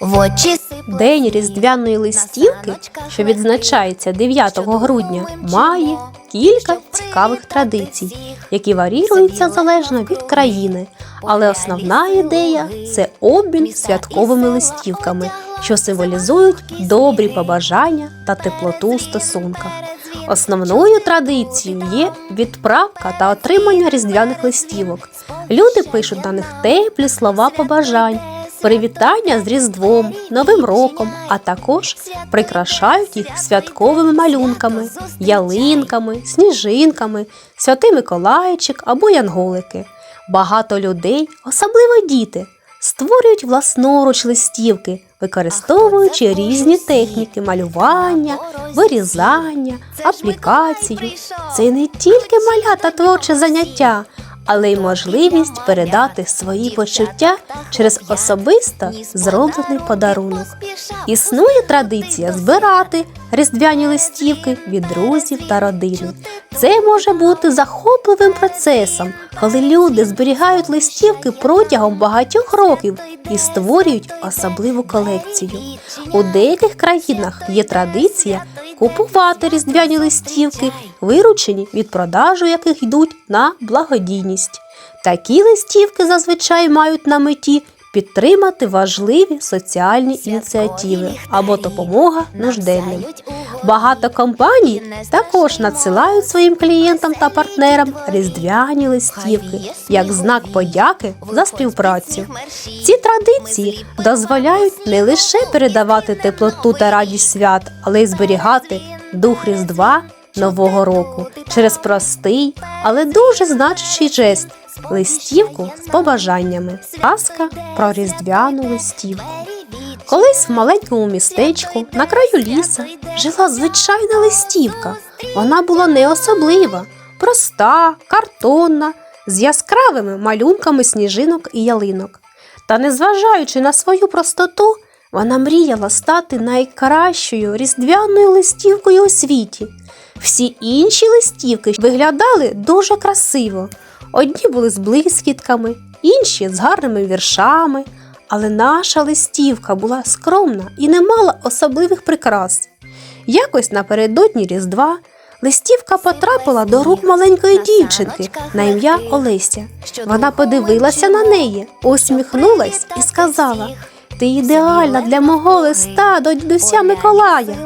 В очі День різдвяної листівки, що відзначається 9 грудня, має кілька цікавих традицій, які варіюються залежно від країни. Але основна ідея це обмін святковими листівками, що символізують добрі побажання та теплоту у стосунках. Основною традицією є відправка та отримання різдвяних листівок. Люди пишуть на них теплі слова побажань, привітання з Різдвом, Новим роком, а також прикрашають їх святковими малюнками, ялинками, сніжинками, святий Миколайчик або янголики. Багато людей, особливо діти, створюють власноруч листівки, використовуючи різні техніки малювання, вирізання, аплікацію. Це не тільки малята творче заняття, але й можливість передати свої почуття через особисто зроблений подарунок. Існує традиція збирати різдвяні листівки від друзів та родини. Це може бути захопливим процесом, коли люди зберігають листівки протягом багатьох років і створюють особливу колекцію. У деяких країнах є традиція купувати різдвяні листівки, виручені від продажу яких йдуть на благодійність. Такі листівки зазвичай мають на меті підтримати важливі соціальні ініціативи або допомога нужденним. Багато компаній також надсилають своїм клієнтам та партнерам різдвяні листівки як знак подяки за співпрацю. Ці традиції дозволяють не лише передавати теплоту та радість свят, але й зберігати дух Різдва Нового року через простий, але дуже значущий жест листівку з побажаннями. Казка про різдвяну листівку. Колись в маленькому містечку на краю ліса жила звичайна листівка. Вона була не особлива, проста, картонна, з яскравими малюнками сніжинок і ялинок. Та незважаючи на свою простоту, вона мріяла стати найкращою різдвяною листівкою у світі. Всі інші листівки виглядали дуже красиво. Одні були з блискітками, інші з гарними віршами, але наша листівка була скромна і не мала особливих прикрас. Якось напередодні Різдва листівка потрапила до рук маленької дівчинки на ім'я Олеся. Вона подивилася на неї, усміхнулась і сказала: Ти ідеальна для мого листа до дідуся Миколая.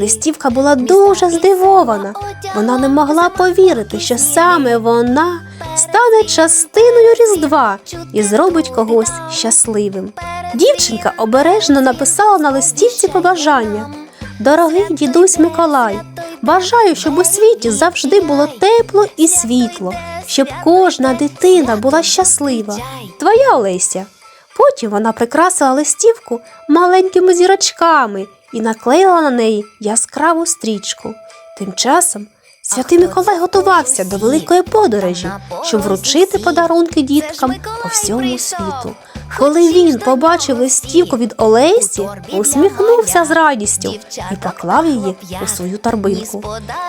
Листівка була дуже здивована. Вона не могла повірити, що саме вона стане частиною Різдва і зробить когось щасливим. Дівчинка обережно написала на листівці побажання. Дорогий дідусь Миколай, бажаю, щоб у світі завжди було тепло і світло, щоб кожна дитина була щаслива. Твоя Олеся. Потім вона прикрасила листівку маленькими зірочками і наклеїла на неї яскраву стрічку. Тим часом святий Миколай готувався до великої подорожі, щоб вручити подарунки діткам по всьому світу. Коли він побачив листівку від Олесі, усміхнувся з радістю і поклав її у свою торбинку.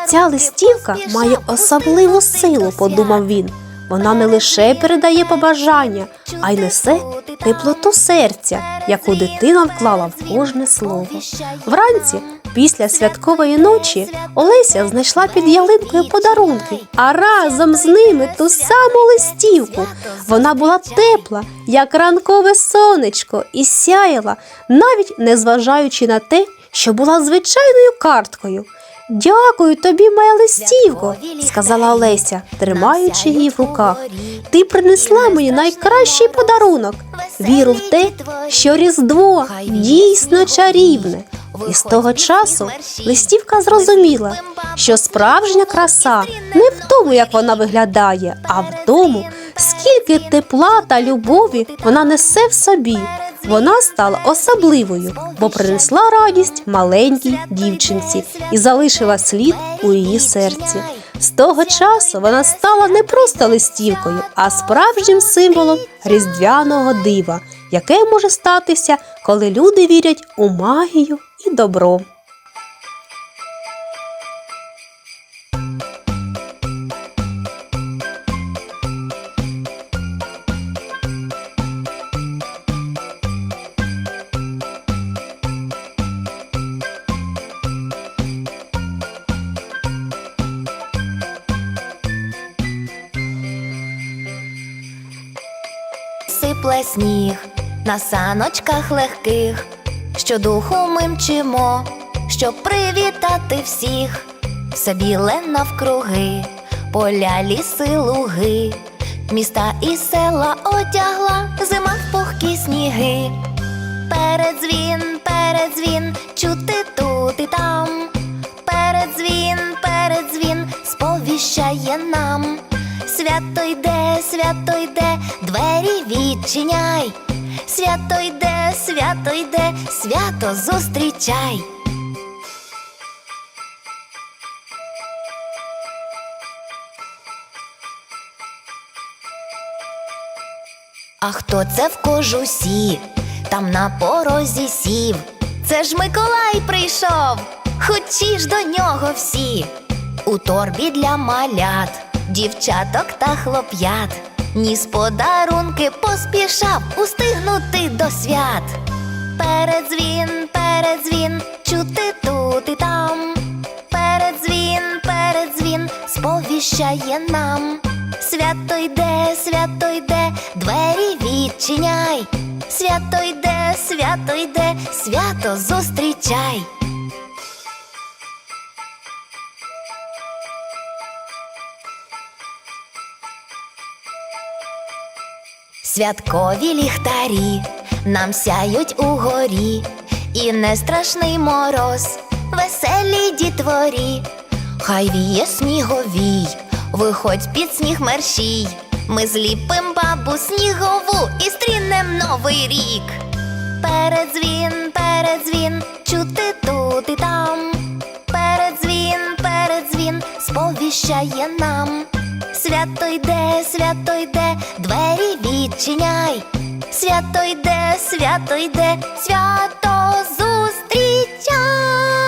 Ця листівка має особливу силу, подумав він. Вона не лише передає побажання, а й несе теплоту серця, яку дитина вклала в кожне слово. Вранці, після святкової ночі, Олеся знайшла під ялинкою подарунки, а разом з ними ту саму листівку. Вона була тепла, як ранкове сонечко, і сяяла, навіть не зважаючи на те, що була звичайною карткою. Дякую тобі, моя листівко, сказала Олеся, тримаючи її в руках. Ти принесла мені найкращий подарунок. Віру в те, що Різдво дійсно чарівне. І з того часу листівка зрозуміла, що справжня краса не в тому, як вона виглядає, а в тому, скільки тепла та любові вона несе в собі. Вона стала особливою, бо принесла радість маленькій дівчинці і залишила слід у її серці. З того часу вона стала не просто листівкою, а справжнім символом різдвяного дива, яке може статися, коли люди вірять у магію і добро. Сипле сніг на саночках легких, щодуху ми мчимо, щоб привітати всіх, все біле навкруги, поля, ліси, луги, міста і села одягла зима в пухкі сніги. Передзвін, передзвін, чути тут і там. Передзвін, передзвін, сповіщає нам. Свято йде, свято йде, двері відчиняй. Свято йде, свято йде, свято зустрічай. А хто це в кожусі? Там на порозі сів. Це ж Миколай прийшов, хочі до нього всі. У торбі для малят, дівчаток та хлоп'ят. Ніс подарунки поспішав устигнути до свят. Передзвін, передзвін, чути тут і там. Передзвін, передзвін, сповіщає нам. Свято йде, свято йде, двері відчиняй. Свято йде, свято йде, свято зустрічай. Святкові ліхтарі нам сяють угорі, і не страшний мороз, веселі дітворі, хай віє сніговій, виходь під сніг мерщій. Ми зліпим бабу снігову і стрінем новий рік. Передзвін, передзвін, чути тут і там. Передзвін, передзвін, сповіщає нам. Свято йде, свято йде, двері відчиняй. Свято йде, свято йде, свято зустрічай.